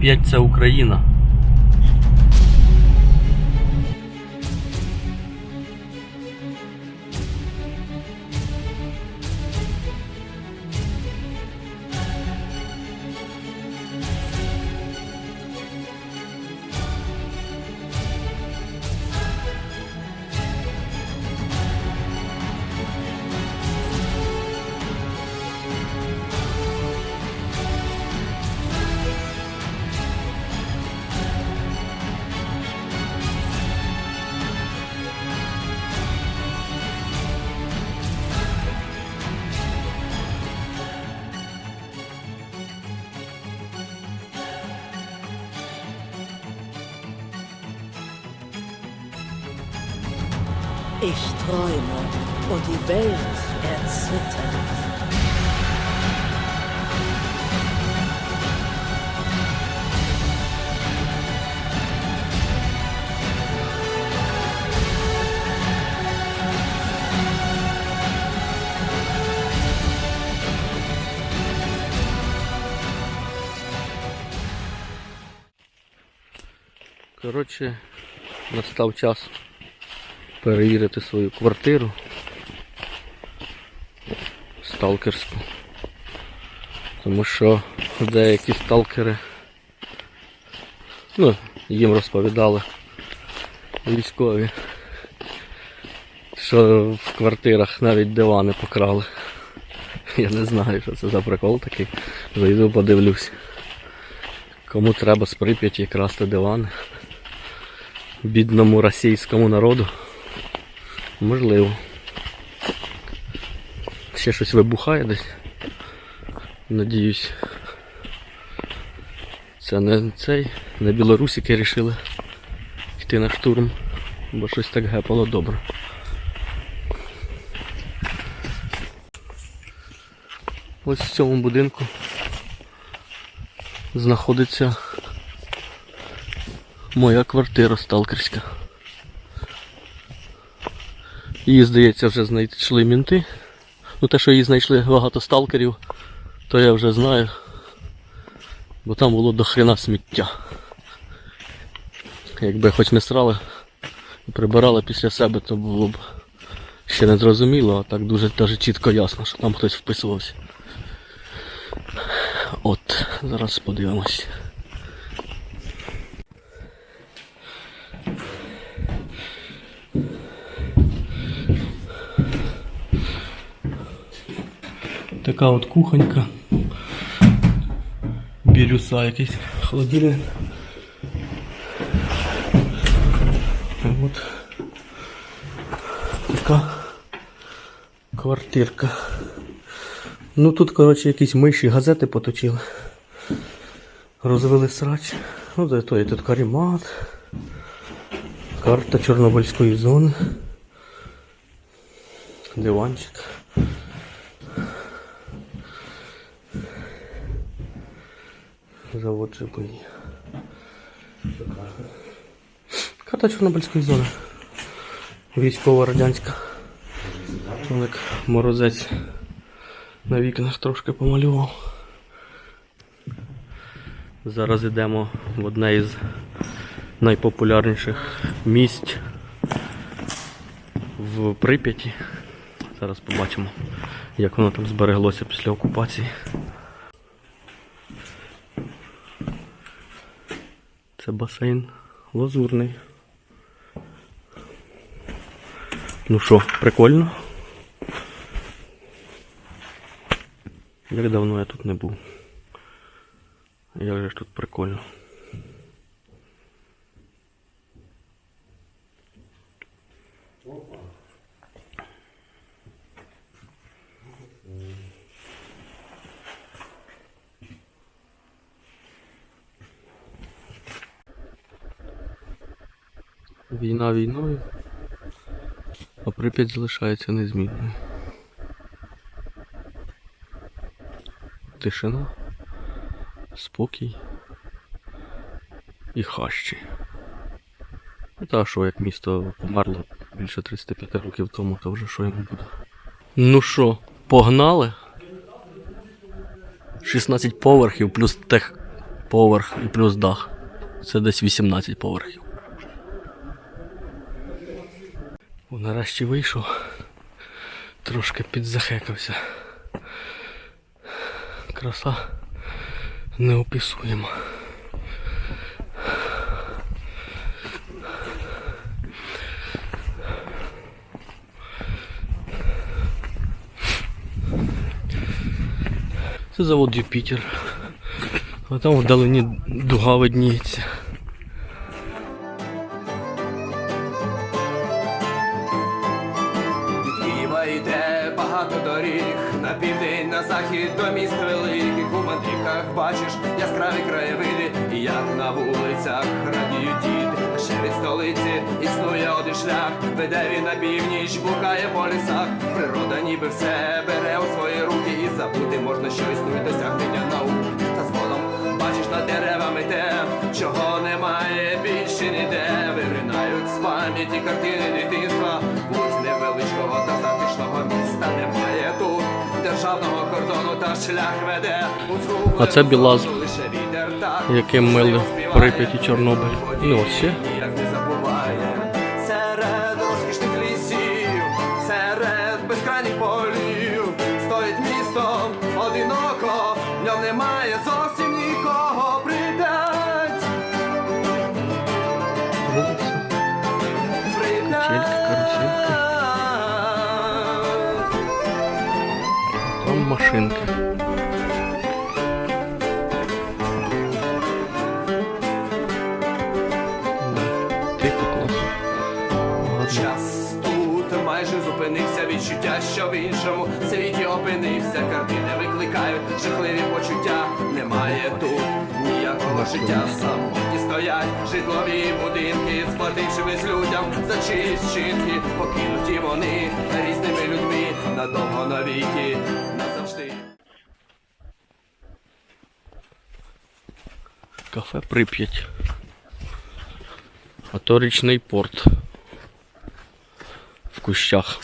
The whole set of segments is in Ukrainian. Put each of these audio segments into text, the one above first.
Прип'ять це Україна. Ich träume und die Welt erzittert. Коротше, настав час перевірити свою квартиру. Сталкерську. Тому що деякі сталкери, ну, їм розповідали військові, що в квартирах навіть дивани покрали. Я не знаю, що це за прикол такий. Зайду подивлюсь. Кому треба з Прип'яті красти дивани бідному російському народу. Можливо. Ще щось вибухає десь. Надіюсь. Це не цей, не білорусики рішили йти на штурм, бо щось так гепало добре. Ось в цьому будинку знаходиться моя квартира сталкерська. Її, здається, вже знайшли мінти. Ну те, що її знайшли багато сталкерів, то я вже знаю. Бо там було до хрена сміття. Якби хоч не срали і прибирали після себе, то було б ще не зрозуміло, а так дуже даже чітко ясно, що там хтось вписувався. От, зараз подивимось. Така от кухонька. Бірюса якийсь холодильник. От така квартирка. Ну тут, коротше, якісь миші газети поточили. Розвели срач. Ну, зато є тут карімат. Карта Чорнобильської зони. Диванчик. Завод ЖПІ. Карта Чорнобильської зони. Військова радянська. Олег Морозець на вікнах трошки помалював. Зараз йдемо в одне із найпопулярніших місць в Прип'яті. Зараз побачимо, як воно там збереглося після окупації. Це басейн лазурний. Ну що, прикольно? Як давно я тут не був. Як же ж тут прикольно. Війна війною, а Прип'ять залишається незмінною. Тишина, спокій і хащі. Ну, Та що, як місто померло більше 35 років тому, то вже що йому буде. Ну що, погнали? 16 поверхів плюс тех поверх і плюс дах. Це десь 18 поверхів. О, нарешті вийшов. Трошки підзахекався. Краса неописуєма. Це завод Юпітер. А там вдалині дуга видніється. Києва йде багато доріг на південь, на захід до міст великих у мандрівках бачиш яскраві краєвиди, і як на вулицях радіють діти. А ще від столиці існує один шлях, веде він на північ, блукає по лісах. Природа ніби все бере у свої руки, і забути можна, що існує досягнення наук. Та згодом бачиш над деревами те, чого немає більше ніде. Пам'яті картини дитинства. Будь невеличкого та затишного міста немає тут. Державного кордону та шлях веде у А це Білаз, яким мили. Прип'ять і Чорнобиль. Ну, ось ще. Машинки. Тихо, класно. Час тут майже зупинився відчуття, що в іншому світі опинився. Картини викликають жахливі почуття. Немає тут ніякого життя. Самотні стоять житлові будинки, сплатившись людям за чиїсь вчинки. Покинуті вони різними людьми надовго навіки, Кафе Прип'ять. А то річний порт. В кущах.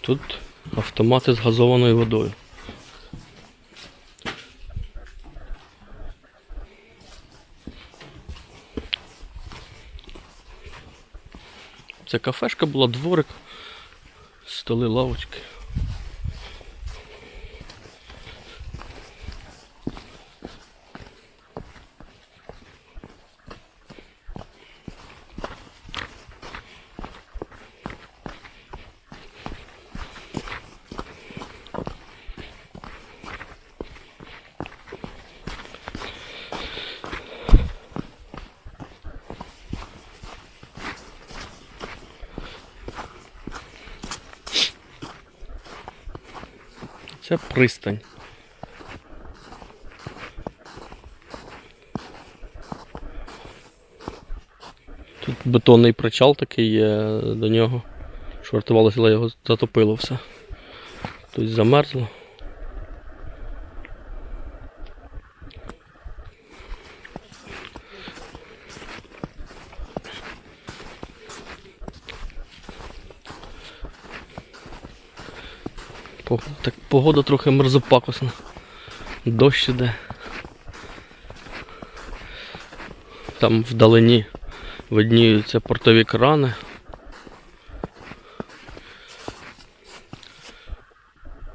Тут автомати з газованою водою. Це кафешка була, дворик, столи, лавочки. Це пристань. Тут бетонний причал такий є до нього. Швартувалося, але його затопило все. Тут замерзло. Так погода трохи мерзопакосна. Дощ іде. Там вдалині видніються портові крани.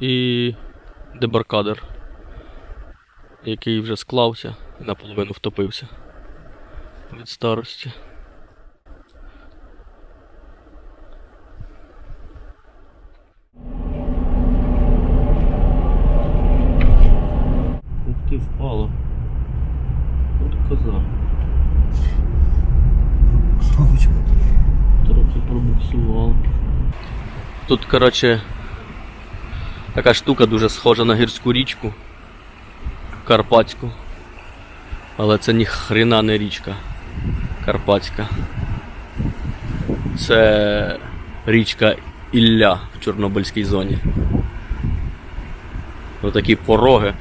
І дебаркадер, який вже склався і наполовину втопився від старості. Коротше, така штука дуже схожа на гірську річку. Карпатську. Але це ні хрена не річка Карпатська. Це річка Ілля в Чорнобильській зоні. Отакі пороги,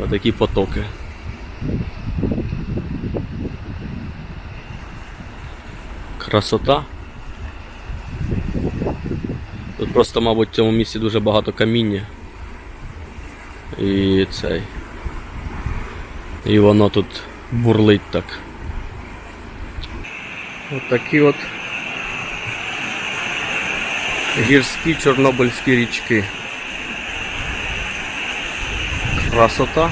отакі потоки. Красота. Тут просто, мабуть, в цьому місці дуже багато каміння. І цей. І воно тут бурлить так. От от гірські чорнобильські річки. Красота.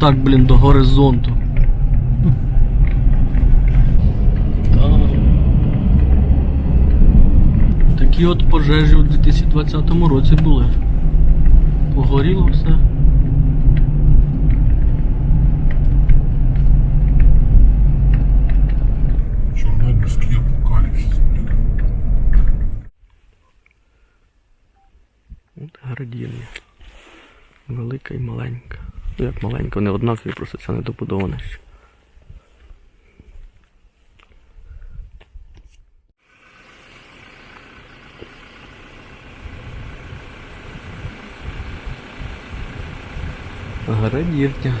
І так, блін, до горизонту. Такі от пожежі у 2020 році були. Погоріло все. Чорнобильський апокаліпсис, блін. От градівня. Велика і маленька. Як маленька, вони однакові, просто це недобудоване ще. Градівня.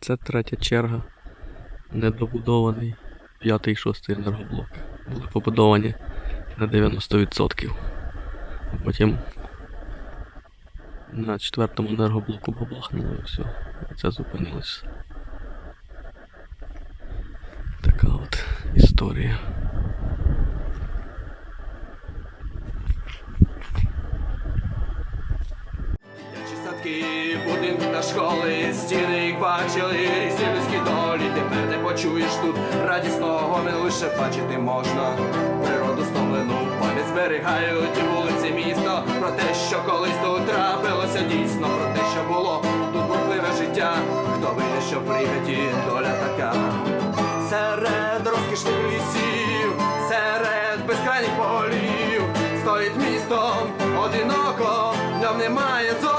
Це третя черга. Недобудований п'ятий і шостий енергоблок. Були побудовані на 90%. А потім на четвертому енергоблоку бабахнуло і все. Це зупинилось. Така от історія. Почуєш тут радісного, не лише бачити можна. Природу стомлену, пам'ять зберігають вулиці міста. Про те, що колись тут трапилося дійсно, про те, що було тут бурхливе життя. Хто вийде, що в прип'яті доля така. Серед розкішних лісів, серед безкрайніх полів, стоїть місто одиноко, в ньому немає зовсім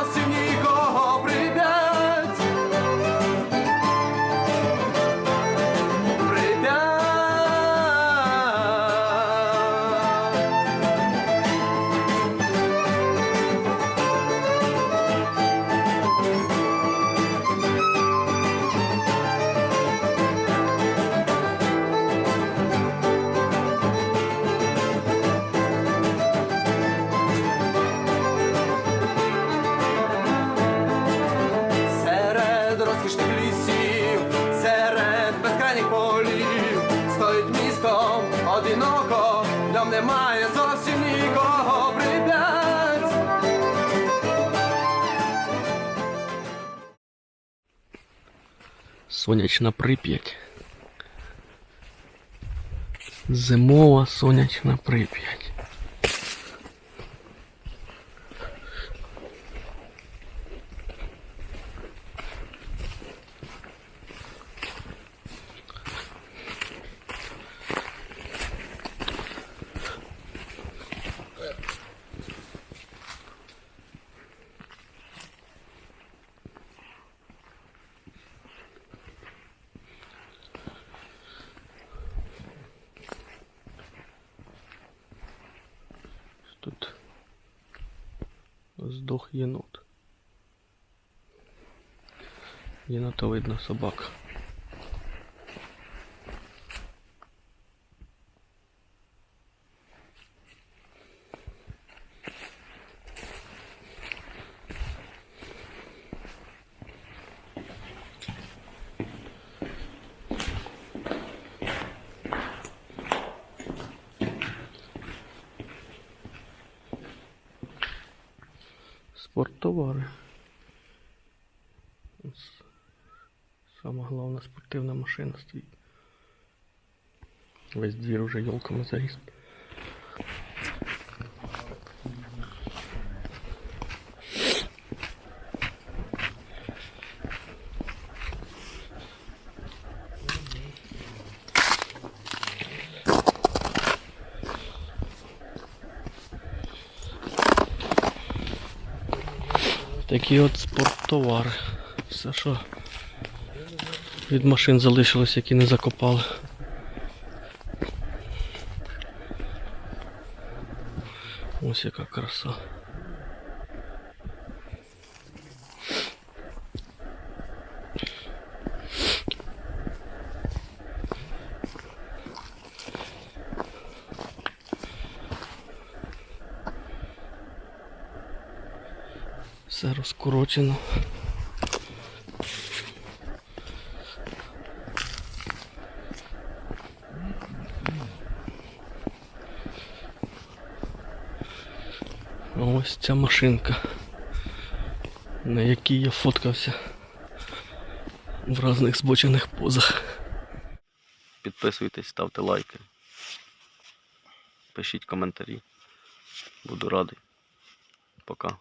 немає зовсім нікого прип'ять. Сонячна Прип'ять. Зимова сонячна Прип'ять. Тут здох єнот. Єнота видно собака. Спорттовари. Сама головна спортивна машина стоїть. Весь двір уже елками заріс. Такі от спорттовари. Все, що від машин залишилось, які не закопали. Ось яка краса. Все розкорочено. Ось ця машинка, на якій я фоткався в різних збочених позах. Підписуйтесь, ставте лайки. Пишіть коментарі. Буду радий. Пока.